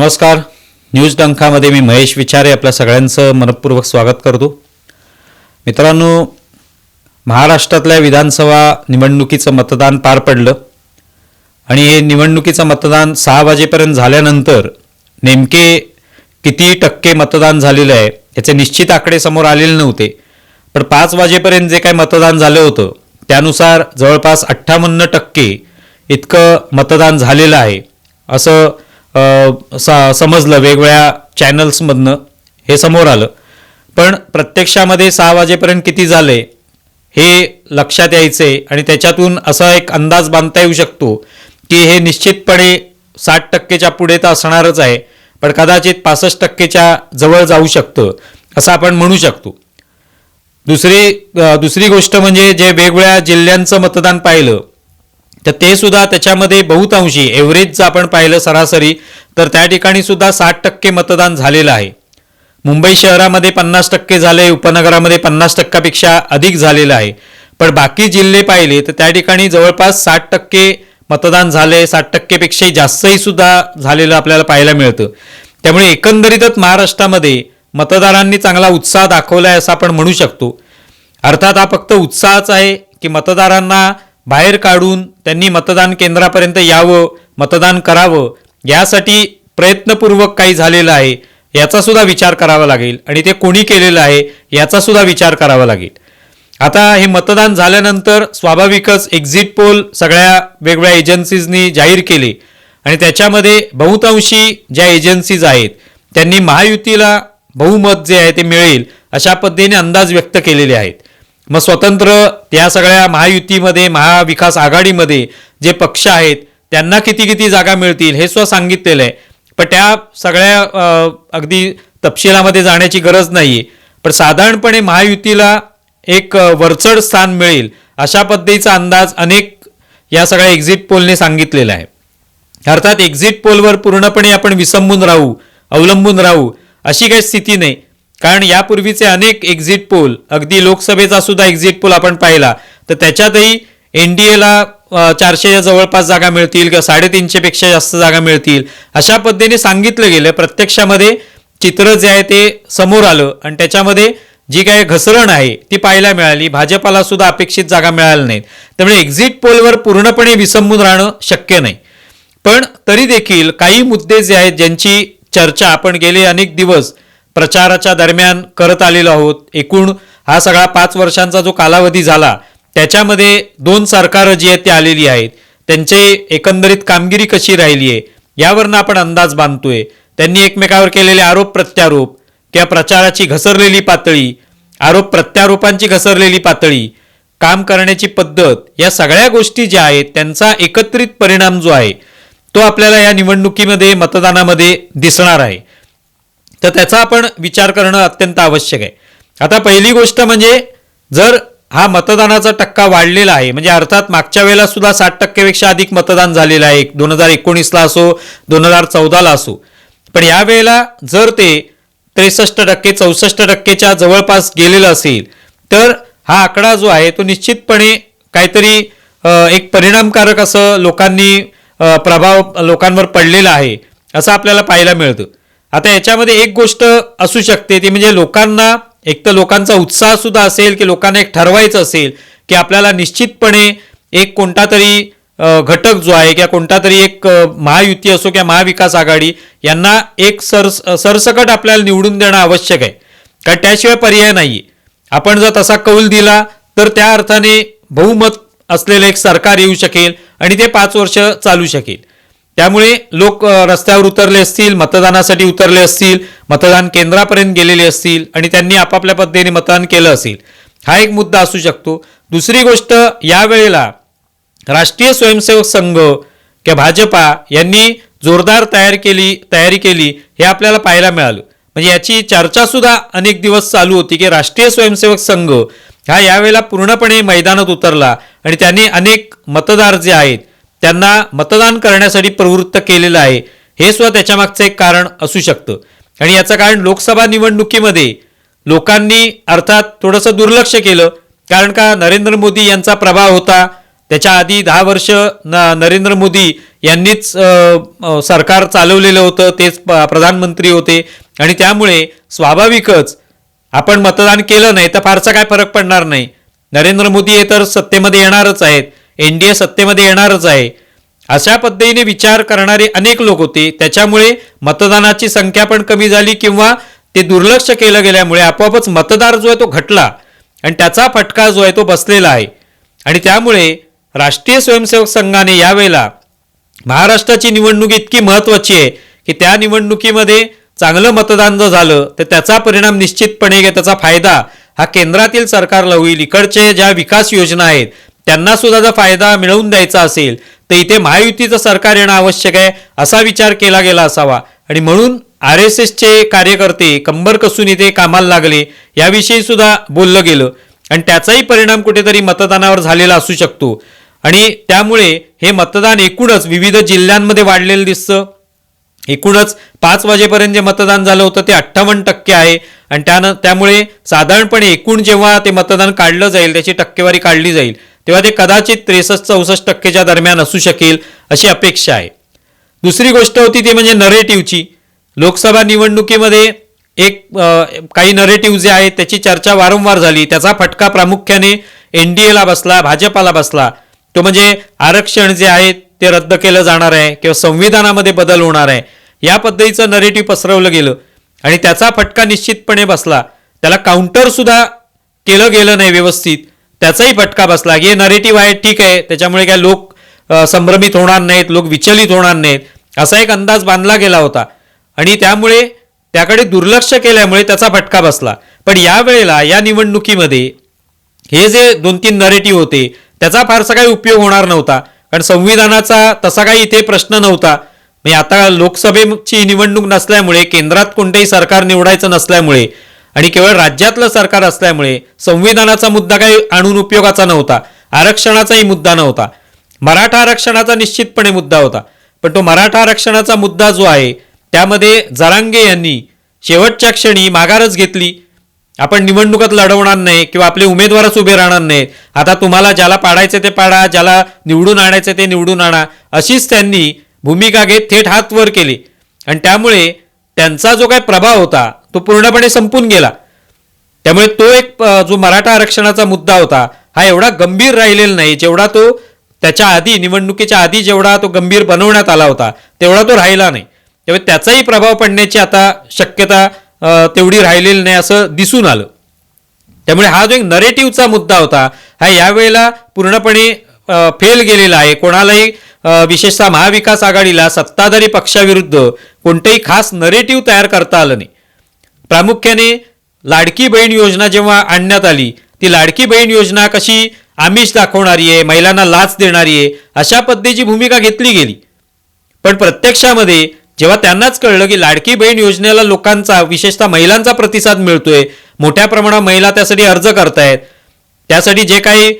नमस्कार. न्यूज डंखामध्ये मी महेश विचारे आपल्या सगळ्यांचं मनपूर्वक स्वागत करतो. मित्रांनो महाराष्ट्रातल्या विधानसभा निवडणुकीचं मतदान पार पडलं. आणि हे निवडणुकीचं मतदान सहा वाजेपर्यंत झाल्यानंतर नेमके किती टक्के मतदान झालेलं आहे याचे निश्चित आकडे समोर आलेले नव्हते. पण पाच वाजेपर्यंत जे काही मतदान झालं होतं त्यानुसार जवळपास अठ्ठावन्न टक्के इतकं मतदान झालेलं आहे असं स- समजलं वेगवेगळ्या चॅनल्समधनं हे समोर आलं. पण प्रत्यक्षामध्ये सहा वाजेपर्यंत किती झाले हे लक्षात यायचे आणि त्याच्यातून असा एक अंदाज बांधता येऊ शकतो की हे निश्चितपणे साठ टक्केच्या पुढे तर असणारच आहे पण कदाचित पासष्ट टक्केच्या जवळ जाऊ शकतं असं आपण म्हणू शकतो. दुसरी दुसरी गोष्ट म्हणजे जे वेगवेगळ्या जिल्ह्यांचं मतदान पाहिलं तर ते सुद्धा त्याच्यामध्ये बहुतांशी एव्हरेज जर आपण पाहिलं सरासरी तर त्या ठिकाणी सुद्धा साठ टक्के मतदान झालेलं आहे. मुंबई शहरामध्ये पन्नास टक्के झाले उपनगरामध्ये पन्नास टक्क्यापेक्षा अधिक झालेलं आहे. पण बाकी जिल्हे पाहिले तर त्या ठिकाणी जवळपास साठ टक्के मतदान झाले साठ टक्केपेक्षाही जास्तही सुद्धा झालेलं आपल्याला पाहायला मिळतं. त्यामुळे एकंदरीतच महाराष्ट्रामध्ये मतदारांनी चांगला उत्साह दाखवला आहे असं आपण म्हणू शकतो. अर्थात हा फक्त उत्साहच आहे की मतदारांना बाहेर काढून त्यांनी मतदान केंद्रापर्यंत यावं मतदान करावं यासाठी प्रयत्नपूर्वक काही झालेलं आहे याचा सुद्धा विचार करावा लागेल. आणि ते कोणी केलेलं आहे याचा सुद्धा विचार करावा लागेल. आता हे मतदान झाल्यानंतर स्वाभाविकच एक्झिट पोल सगळ्या वेगवेगळ्या एजन्सीजनी जाहीर केले. आणि त्याच्यामध्ये बहुतांशी ज्या एजन्सीज आहेत त्यांनी महायुतीला बहुमत जे आहे ते मिळेल अशा पद्धतीने अंदाज व्यक्त केलेले आहेत. मग स्वतंत्र त्या सगळ्या महायुतीमध्ये महाविकास आघाडीमध्ये जे पक्ष आहेत त्यांना किती किती जागा मिळतील हे सुद्धा सांगितलेलं आहे. पण त्या सगळ्या अगदी तपशिलामध्ये जाण्याची गरज नाही. आहे पण साधारणपणे महायुतीला एक वरचढ स्थान मिळेल अशा पद्धतीचा अंदाज अनेक या सगळ्या एक्झिट पोलने सांगितलेला आहे. अर्थात एक्झिट पोलवर पूर्णपणे आपण विसंबून राहू अवलंबून राहू अशी काही स्थिती नाही. कारण यापूर्वीचे अनेक एक्झिट पोल अगदी लोकसभेचा सुद्धा एक्झिट पोल आपण पाहिला. तर त्याच्यातही एनडीएला चारशेच्या जवळपास जागा मिळतील किंवा साडेतीनशेपेक्षा जास्त जागा मिळतील. अशा पद्धतीने सांगितलं गेलं. प्रत्यक्षामध्ये चित्र जे आहे ते समोर आलं आणि त्याच्यामध्ये जी काही घसरण आहे ती पाहायला मिळाली. भाजपाला सुद्धा अपेक्षित जागा मिळाल्या नाहीत. त्यामुळे एक्झिट पोलवर पूर्णपणे विसंबून राहणं शक्य नाही. पण तरी देखील काही मुद्दे जे आहेत ज्यांची चर्चा आपण गेले अनेक दिवस प्रचाराच्या दरम्यान करत आलेलो आहोत. एकूण हा सगळा पाच वर्षांचा जो कालावधी झाला त्याच्यामध्ये दोन सरकारं जी आहेत ती आलेली आहेत. त्यांचे एकंदरीत कामगिरी कशी राहिली आहे यावरनं आपण अंदाज बांधतोय. त्यांनी एकमेकावर केलेले आरोप प्रत्यारोप किंवा प्रचाराची घसरलेली पातळी आरोप प्रत्यारोपांची घसरलेली पातळी काम करण्याची पद्धत या सगळ्या गोष्टी ज्या आहेत त्यांचा एकत्रित परिणाम जो आहे तो आपल्याला या निवडणुकीमध्ये मतदानामध्ये दिसणार आहे. तर त्याचा आपण विचार करणं अत्यंत आवश्यक आहे. आता पहिली गोष्ट म्हणजे जर हा मतदानाचा टक्का वाढलेला आहे म्हणजे अर्थात मागच्या वेळेला सुद्धा साठ टक्केपेक्षा अधिक मतदान झालेलं आहे दोन हजार एकोणीसला असो दोन हजार चौदाला असो. पण या वेळेला जर ते त्रेसष्ट टक्के चौसष्ट टक्केच्या जवळपास गेलेलं असेल तर हा आकडा जो आहे तो निश्चितपणे काहीतरी एक परिणामकारक असं लोकांनी प्रभाव लोकांवर पडलेला आहे असं आपल्याला पाहायला मिळतं. आता याच्यामध्ये एक गोष्ट असू शकते ती म्हणजे लोकांना एक तर लोकांचा उत्साह सुद्धा असेल की लोकांना एक ठरवायचं असेल की आपल्याला निश्चितपणे एक कोणता तरी घटक जो आहे किंवा कोणता तरी एक महायुती असो किंवा महाविकास आघाडी यांना एक सर सरसकट आपल्याला निवडून देणं आवश्यक आहे. कारण त्याशिवाय पर्याय नाही. आपण जर तसा कौल दिला तर त्या अर्थाने बहुमत असलेलं एक सरकार येऊ शकेल आणि ते पाच वर्ष चालू शकेल. त्यामुळे लोक रस्त्यावर उतरले असतील मतदानासाठी उतरले असतील मतदान केंद्रापर्यंत गेलेले असतील आणि त्यांनी आपापल्या पद्धतीने मतदान केलं असेल. हा एक मुद्दा असू शकतो. दुसरी गोष्ट यावेळेला राष्ट्रीय स्वयंसेवक संघ किंवा भाजपा यांनी जोरदार तयार केली तयारी केली हे आपल्याला पाहायला मिळालं. म्हणजे याची चर्चासुद्धा अनेक दिवस चालू होती की राष्ट्रीय स्वयंसेवक संघ हा यावेळेला पूर्णपणे मैदानात उतरला आणि त्यांनी अनेक मतदार जे आहेत त्यांना मतदान करण्यासाठी प्रवृत्त केलेलं आहे. हे सुद्धा त्याच्यामागचं एक कारण असू शकतं. आणि याचं कारण लोकसभा निवडणुकीमध्ये लोकांनी अर्थात थोडंसं दुर्लक्ष केलं. कारण का नरेंद्र मोदी यांचा प्रभाव होता. त्याच्या आधी दहा वर्ष न नरेंद्र मोदी यांनीच सरकार चालवलेलं होतं. तेच प- प्रधानमंत्री होते. आणि त्यामुळे स्वाभाविकच आपण मतदान केलं नाही तर फारसा काय फरक पडणार नाही. नरेंद्र मोदी हे तर सत्तेमध्ये येणारच आहेत. एनडीए सत्तेमध्ये येणारच आहे. अशा पद्धतीने विचार करणारे अनेक लोक होते. त्याच्यामुळे मतदानाची संख्या पण कमी झाली किंवा ते दुर्लक्ष केलं गेल्यामुळे आपोआपच मतदार जो आहे तो घटला आणि त्याचा फटका जो आहे तो बसलेला आहे. आणि त्यामुळे राष्ट्रीय स्वयंसेवक संघाने यावेळेला महाराष्ट्राची निवडणूक इतकी महत्त्वाची आहे की त्या निवडणुकीमध्ये चांगलं मतदान जर झालं तर त्याचा परिणाम निश्चितपणे त्याचा फायदा हा केंद्रातील सरकारला होईल. इकडचे ज्या विकास योजना आहेत त्यांना सुद्धा जर फायदा मिळवून द्यायचा असेल तर इथे महायुतीचं सरकार येणं आवश्यक आहे असा विचार केला गेला असावा. आणि म्हणून आर एस एसचे कार्यकर्ते कंबर कसून इथे कामाला लागले याविषयी सुद्धा बोललं गेलं. आणि त्याचाही परिणाम कुठेतरी मतदानावर झालेला असू शकतो. आणि त्यामुळे हे मतदान एकूणच विविध जिल्ह्यांमध्ये वाढलेलं दिसतं. एकूणच पाच वाजेपर्यंत जे मतदान झालं होतं ते अठ्ठावन्न टक्के आहे. आणि त्यानं त्यामुळे साधारणपणे एकूण जेव्हा ते मतदान काढलं जाईल त्याची टक्केवारी काढली जाईल. तेव्हा ते कदाचित त्रेसष्ट चौसष्ट टक्केच्या दरम्यान असू शकेल अशी अपेक्षा आहे. दुसरी गोष्ट होती ती म्हणजे नरेटिव्हची लोकसभा निवडणुकीमध्ये एक काही नरेटिव्ह जे आहेत त्याची चर्चा वारंवार झाली. त्याचा फटका प्रामुख्याने एन डी एला बसला भाजपाला बसला. तो म्हणजे आरक्षण जे आहे ते रद्द केलं जाणार आहे किंवा संविधानामध्ये बदल होणार आहे. या पद्धतीचं नरेटिव्ह पसरवलं गेलं आणि त्याचा फटका निश्चितपणे बसला. त्याला काउंटरसुद्धा केलं गेलं नाही व्यवस्थित. त्याचाही फटका बसला हे नरेटिव्ह आहे ठीक आहे. त्याच्यामुळे काय लोक संभ्रमित होणार नाहीत लोक विचलित होणार नाहीत. असा एक अंदाज बांधला गेला होता. आणि त्यामुळे त्याकडे दुर्लक्ष केल्यामुळे त्याचा फटका बसला. पण या वेळेला या निवडणुकीमध्ये हे जे दोन तीन नरेटिव्ह होते त्याचा फारसा काही उपयोग होणार नव्हता. कारण संविधानाचा तसा काही इथे प्रश्न नव्हता. म्हणजे आता लोकसभेची निवडणूक नसल्यामुळे केंद्रात कोणतेही सरकार निवडायचं नसल्यामुळे आणि केवळ राज्यातलं सरकार असल्यामुळे संविधानाचा मुद्दा काही आणून उपयोगाचा नव्हता. आरक्षणाचाही मुद्दा नव्हता. मराठा आरक्षणाचा निश्चितपणे मुद्दा होता. पण तो मराठा आरक्षणाचा मुद्दा जो आहे त्यामध्ये जरांगे यांनी शेवटच्या क्षणी माघारच घेतली. आपण निवडणुकात लढवणार नाही किंवा आपले उमेदवारच उभे राहणार नाहीत. आता तुम्हाला ज्याला पाडायचे ते पाडा ज्याला निवडून आणायचे ते निवडून आणा अशीच त्यांनी भूमिका घेत थेट हात वर केली. आणि त्यामुळे त्यांचा जो काही प्रभाव होता तो पूर्णपणे संपून गेला. त्यामुळे तो एक जो मराठा आरक्षणाचा मुद्दा होता हा एवढा गंभीर राहिलेला नाही जेवढा तो त्याच्या आधी निवडणुकीच्या आधी जेवढा तो गंभीर बनवण्यात आला होता तेवढा तो राहिला नाही. त्यामुळे त्याचाही प्रभाव पडण्याची आता शक्यता तेवढी राहिलेली नाही असं दिसून आलं. त्यामुळे हा जो एक नरेटिव्हचा मुद्दा होता हा यावेळेला पूर्णपणे फेल गेलेला आहे. कोणालाही विशेषतः महाविकास आघाडीला सत्ताधारी पक्षाविरुद्ध कोणतेही खास नरेटिव्ह तयार करता आलं नाही. प्रामुख्याने लाडकी बहीण योजना जेव्हा आणण्यात आली ती लाडकी बहीण योजना कशी आमिष दाखवणारी आहे महिलांना लाच देणारी आहे अशा पद्धतीची भूमिका घेतली गेली. पण प्रत्यक्षामध्ये जेव्हा त्यांनाच कळलं की लाडकी बहीण योजनेला लोकांचा विशेषतः महिलांचा प्रतिसाद मिळतोय मोठ्या प्रमाणात महिला त्यासाठी अर्ज करतायत त्यासाठी जे काही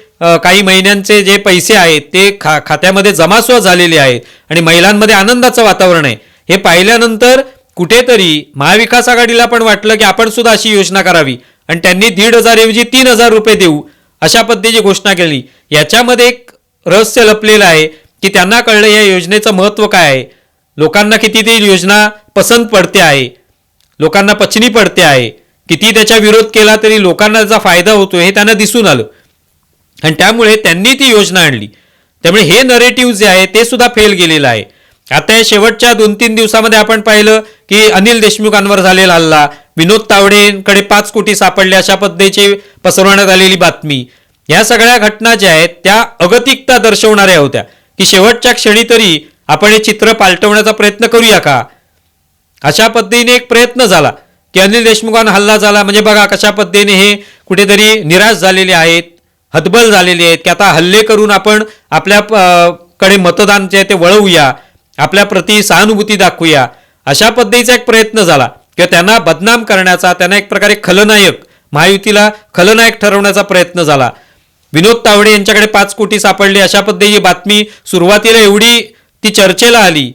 काही महिन्यांचे जे पैसे आहेत ते खा खात्यामध्ये जमासुद्धा झालेले आहेत आणि महिलांमध्ये आनंदाचं वातावरण आहे. हे पाहिल्यानंतर कुठेतरी महाविकास आघाडीला पण वाटलं की आपण सुद्धा अशी योजना करावी. आणि त्यांनी दीड हजारऐवजी तीन हजार रुपये देऊ अशा पद्धतीची घोषणा केली. याच्यामध्ये एक रहस्य लपलेलं आहे की त्यांना कळलं या योजनेचं महत्त्व काय आहे. लोकांना किती ती योजना पसंत पडते आहे. लोकांना पचनी पडते आहे. किती त्याचा विरोध केला तरी लोकांना त्याचा फायदा होतो हे त्यांना दिसून आलं. आणि त्यामुळे त्यांनी ती योजना आणली. त्यामुळे हे नरेटिव्ह जे आहे ते सुद्धा फेल गेलेलं आहे. आता या शेवटच्या दोन तीन दिवसामध्ये आपण पाहिलं की अनिल देशमुखांवर झालेला हल्ला. विनोद तावडेंकडे पाच कोटी सापडले अशा पद्धतीची पसरवण्यात आलेली बातमी. या सगळ्या घटना ज्या आहेत त्या अगतिकता दर्शवणाऱ्या होत्या. की शेवटच्या क्षणी तरी आपण हे चित्र पालटवण्याचा प्रयत्न करूया का? अशा पद्धतीने एक प्रयत्न झाला की अनिल देशमुखांना हल्ला झाला. म्हणजे बघा कशा पद्धतीने हे कुठेतरी निराश झालेले आहेत हतबल झालेले आहेत की आता हल्ले करून आपण आपल्या कडे मतदान जे आहे ते वळवूया आपल्या प्रती सहानुभूती दाखवूया. अशा पद्धतीचा एक प्रयत्न झाला किंवा त्यांना बदनाम करण्याचा त्यांना एक प्रकारे खलनायक महायुतीला खलनायक ठरवण्याचा प्रयत्न झाला. विनोद तावडे यांच्याकडे पाच कोटी सापडले. अशा पद्धतीची बातमी सुरुवातीला एवढी ती चर्चेला आली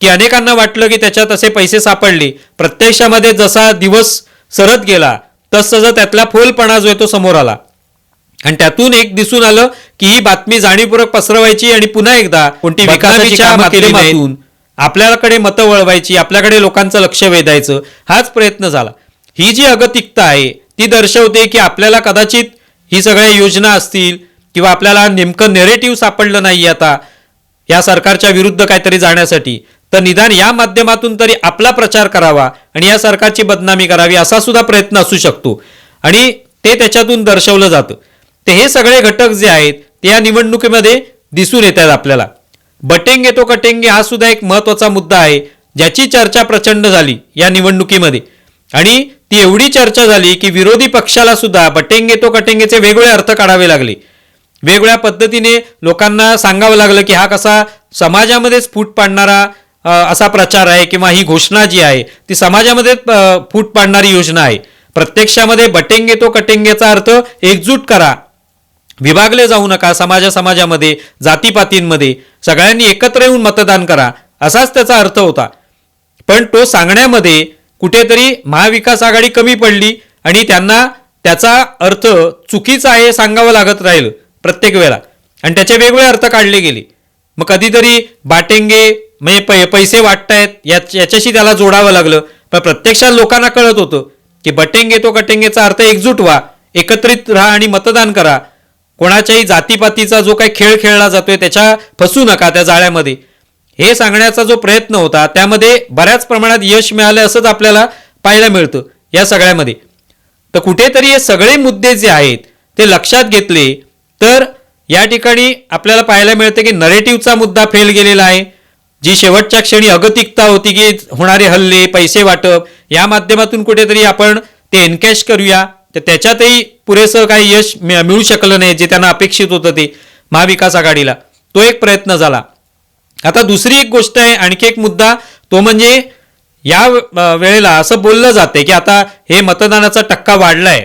की अनेकांना वाटलं की त्याच्यात असे पैसे सापडले. प्रत्यक्षामध्ये जसा दिवस सरत गेला तसं त्यातला फोलपणा जो आहे तो समोर आला. आणि त्यातून एक दिसून आलं की ही बातमी जाणीवपूर्वक पसरवायची आणि पुन्हा एकदा कोणती विकासाच्या माध्यमातून आपल्याकडे मतं वळवायची आपल्याकडे लोकांचं लक्ष वेधायचं हाच प्रयत्न झाला. ही जी अगतिकता आहे ती दर्शवते की आपल्याला कदाचित ही सगळ्या योजना असतील किंवा आपल्याला नेमकं नेरेटिव्ह सापडलं नाही आता या सरकारच्या विरुद्ध काहीतरी जाण्यासाठी तर निदान या माध्यमातून तरी आपला प्रचार करावा आणि या सरकारची बदनामी करावी असा सुद्धा प्रयत्न असू शकतो. आणि ते त्याच्यातून दर्शवलं जातं. ते हे सगळे घटक जे आहेत ते या निवडणुकीमध्ये दिसून येत आहेत आपल्याला. बटेंगे तो कटेंगे हा सुद्धा एक महत्त्वाचा मुद्दा आहे ज्याची चर्चा प्रचंड झाली या निवडणुकीमध्ये. आणि ती एवढी चर्चा झाली की विरोधी पक्षाला सुद्धा बटेंगे तो कटेंगेचे वेगवेगळे अर्थ काढावे लागले. वेगळ्या पद्धतीने लोकांना सांगावं लागलं की हा कसा समाजामध्येच फूट पाडणारा असा प्रचार आहे किंवा ही घोषणा जी आहे ती समाजामध्ये फूट पाडणारी योजना आहे. प्रत्यक्षामध्ये बटेंगे तो कटेंगेचा अर्थ एकजूट करा विभागले जाऊ नका समाजा समाजामध्ये जातीपातींमध्ये सगळ्यांनी एकत्र येऊन मतदान करा असाच त्याचा अर्थ होता. पण तो सांगण्यामध्ये कुठेतरी महाविकास आघाडी कमी पडली आणि त्यांना त्याचा अर्थ चुकीचा आहे सांगावं लागत राहील प्रत्येक वेळा आणि त्याचे वेगवेगळे अर्थ काढले गेले. मग कधीतरी बाटेंगे म्हणजे पै पैसे वाटतायत या याच्याशी त्याला जोडावं लागलं. पण प्रत्यक्षात लोकांना कळत होतं की बटेंगे तो कटेंगेचा अर्थ एकजूट व्हा एकत्रित राहा आणि मतदान करा. कोणाच्याही जातीपातीचा जो काही खेळ खेळला जातोय त्याच्या फसू नका त्या जाळ्यामध्ये. हे सांगण्याचा जो प्रयत्न होता त्यामध्ये बऱ्याच प्रमाणात यश मिळालं असंच आपल्याला पाहायला मिळतं या सगळ्यामध्ये. तर कुठेतरी हे सगळे मुद्दे जे आहेत ते लक्षात घेतले तर या ठिकाणी आपल्याला पाहायला मिळतं की नरेटिव्हचा मुद्दा फेल गेलेला आहे. जी शेवटच्या क्षणी अगतिकता होती की होणारे हल्ले पैसे वाटप या माध्यमातून कुठेतरी आपण ते एनकॅश करूया. तर त्याच्यातही पुरेसं काही यश मिळू शकलं नाही जे त्यांना अपेक्षित होतं ते महाविकास आघाडीला. तो एक प्रयत्न झाला. आता दुसरी एक गोष्ट आहे आणखी एक मुद्दा तो म्हणजे या वेळेला असं बोललं जाते की आता हे मतदानाचा टक्का वाढलाय.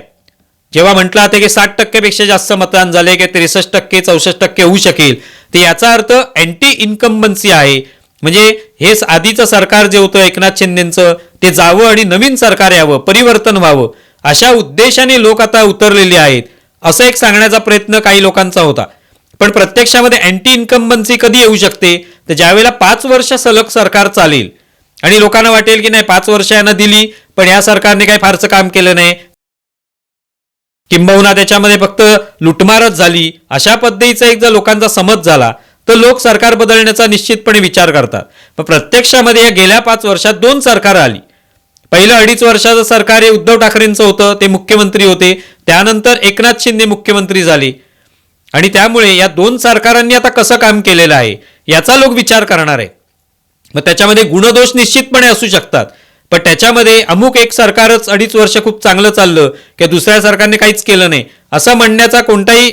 जेव्हा म्हटलं जाते की साठ टक्क्यापेक्षा जास्त मतदान झाले की त्रेसष्ट टक्के चौसष्ट टक्के होऊ शकेल. तर याचा अर्थ अँटी इन्कम्बन्सी आहे. म्हणजे हे आधीचं सरकार जे होतं एकनाथ शिंदेचं ते जावं आणि नवीन सरकार यावं परिवर्तन व्हावं. अशा उद्देशाने लोक आता उतरलेले आहेत. असं एक सांगण्याचा प्रयत्न काही लोकांचा होता. पण प्रत्यक्षामध्ये अँटी इन्कम्बन्सी कधी येऊ शकते? तर ज्यावेळेला पाच वर्ष सलग सरकार चालेल. आणि लोकांना वाटेल की नाही पाच वर्ष यांना दिली पण या सरकारने काही फारसं काम केलं नाही. किंबहुना त्याच्यामध्ये फक्त लुटमारच झाली. अशा पद्धतीचा एक जर लोकांचा समज झाला तर लोक सरकार बदलण्याचा निश्चितपणे विचार करतात. पण प्रत्यक्षामध्ये या गेल्या पाच वर्षात दोन सरकार आली. पहिलं अडीच वर्षाचं सरकार हे उद्धव ठाकरेंचं होतं ते मुख्यमंत्री होते. त्यानंतर एकनाथ शिंदे मुख्यमंत्री झाले. आणि त्यामुळे या दोन सरकारांनी आता कसं काम केलेलं आहे याचा लोक विचार करणार आहे. मग त्याच्यामध्ये गुणदोष निश्चितपणे असू शकतात. पण त्याच्यामध्ये अमुक एक सरकारच अडीच वर्ष खूप चांगलं चाललं किंवा दुसऱ्या सरकारने काहीच केलं नाही असं म्हणण्याचा कोणताही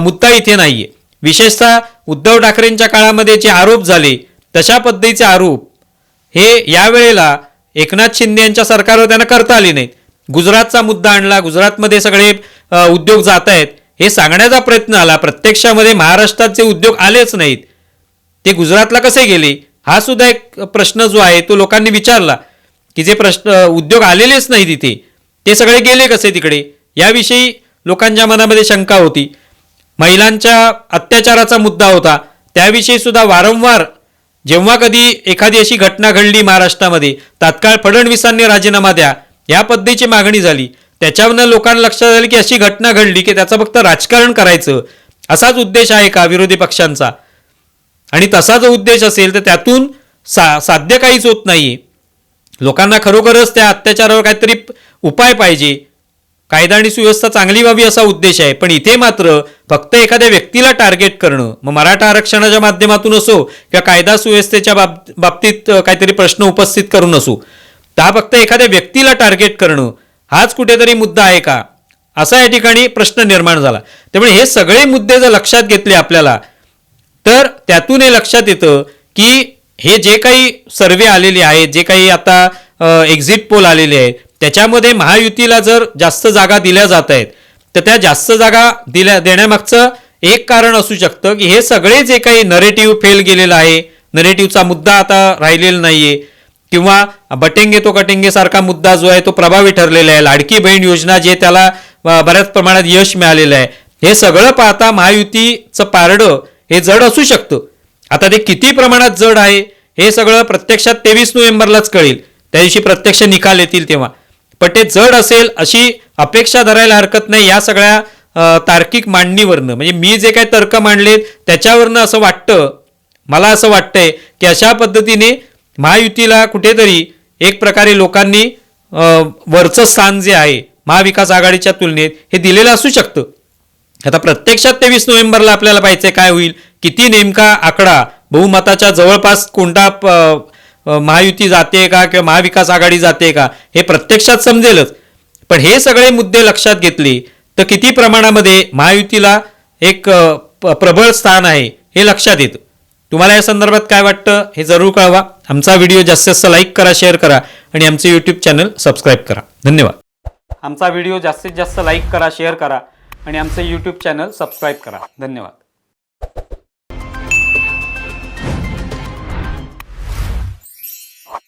मुद्दा इथे नाहीये. विशेषतः उद्धव ठाकरेंच्या काळामध्ये जे आरोप झाले तशा पद्धतीचे आरोप हे यावेळेला एकनाथ शिंदे यांच्या सरकारवर त्यांना करता आली नाहीत गुजरातचा मुद्दा आणला गुजरातमध्ये सगळे उद्योग जात आहेत. हे सांगण्याचा प्रयत्न आला. प्रत्यक्षामध्ये महाराष्ट्रात जे उद्योग आलेच नाहीत ते गुजरातला कसे गेले? हा सुद्धा एक प्रश्न जो आहे तो लोकांनी विचारला की जे प्रश्न उद्योग आलेलेच नाही तिथे ते सगळे गेले कसे तिकडे? याविषयी लोकांच्या मनामध्ये शंका होती. महिलांच्या अत्याचाराचा मुद्दा होता. त्याविषयी सुद्धा वारंवार जेव्हा कधी एखादी अशी घटना घडली महाराष्ट्रामध्ये तात्काळ फडणवीसांनी राजीनामा द्या या पद्धतीची मागणी झाली. त्याच्यावरनं लोकांना लक्षात आलं की अशी घटना घडली की त्याचं फक्त राजकारण करायचं. असाच उद्देश आहे का विरोधी पक्षांचा? आणि तसा जो उद्देश असेल तर त्यातून सा साध्य काहीच होत नाही लोकांना खरोखरच त्या अत्याचारावर काहीतरी उपाय पाहिजे. कायदा आणि सुव्यवस्था चांगली व्हावी असा उद्देश आहे पण इथे मात्र फक्त एखाद्या व्यक्तीला टार्गेट करणं मग मराठा आरक्षणाच्या माध्यमातून असो किंवा कायदा सुव्यवस्थेच्या बाब बाबतीत काहीतरी प्रश्न उपस्थित करून असो हा फक्त एखाद्या व्यक्तीला टार्गेट करणं हाच कुठेतरी मुद्दा आहे का? असा या ठिकाणी प्रश्न निर्माण झाला. त्यामुळे हे सगळे मुद्दे जर लक्षात घेतले आपल्याला तर त्यातून हे लक्षात येतं की हे जे काही सर्वे आलेले आहेत जे काही आता एक्झिट पोल आलेले आहेत त्याच्यामध्ये महायुतीला जर जास्त जागा दिल्या जात आहेत तर त्या जास्त जागा दिल्या देण्यामागचं एक कारण असू शकतं की हे सगळे जे काही नरेटिव्ह फेल गेलेलं आहे नरेटिव्हचा मुद्दा आता राहिलेला नाहीये. किंवा बटेंगे तो कटेंगे सारखा मुद्दा जो आहे तो प्रभावी ठरलेला आहे. लाडकी बहीण योजना जे त्याला बऱ्याच प्रमाणात यश मिळालेलं आहे. हे सगळं पाहता महायुतीचं पारडं हे जड असू शकतं. आता ते किती प्रमाणात जड आहे हे सगळं प्रत्यक्षात तेवीस नोव्हेंबरलाच कळेल. त्या दिवशी प्रत्यक्ष निकाल येतील तेव्हा. पण ते जड असेल अशी अपेक्षा धरायला हरकत नाही या सगळ्या तार्किक मांडणीवरनं. म्हणजे मी जे काही तर्क मांडलेत त्याच्यावरनं असं वाटतं मला असं वाटतंय की अशा पद्धतीने महायुतीला कुठेतरी एक प्रकारे लोकांनी वरचं स्थान जे आहे महाविकास आघाडीच्या तुलनेत हे दिलेलं असू शकतं. आता प्रत्यक्षात तेवीस नोव्हेंबरला आपल्याला पाहिजे काय होईल किती नेमका आकडा बहुमताच्या जवळपास कोणता प- महायुती जाते का किंवा महाविकास आघाडी जाते का हे प्रत्यक्षात समजेलच. पण हे सगळे मुद्दे लक्षात घेतले तर किती प्रमाणामध्ये महायुतीला एक प्रबळ स्थान आहे हे लक्षात येतं. तुम्हाला या संदर्भात काय वाटतं हे जरूर कळवा. आमचा व्हिडिओ जास्तीत जास्त लाईक करा शेअर करा आणि आमचे यूट्यूब चॅनल सबस्क्राईब करा. धन्यवाद. आमचा व्हिडिओ जास्तीत जास्त लाईक करा शेअर करा आणि आमचे यूट्यूब चॅनल सबस्क्राईब करा. धन्यवाद.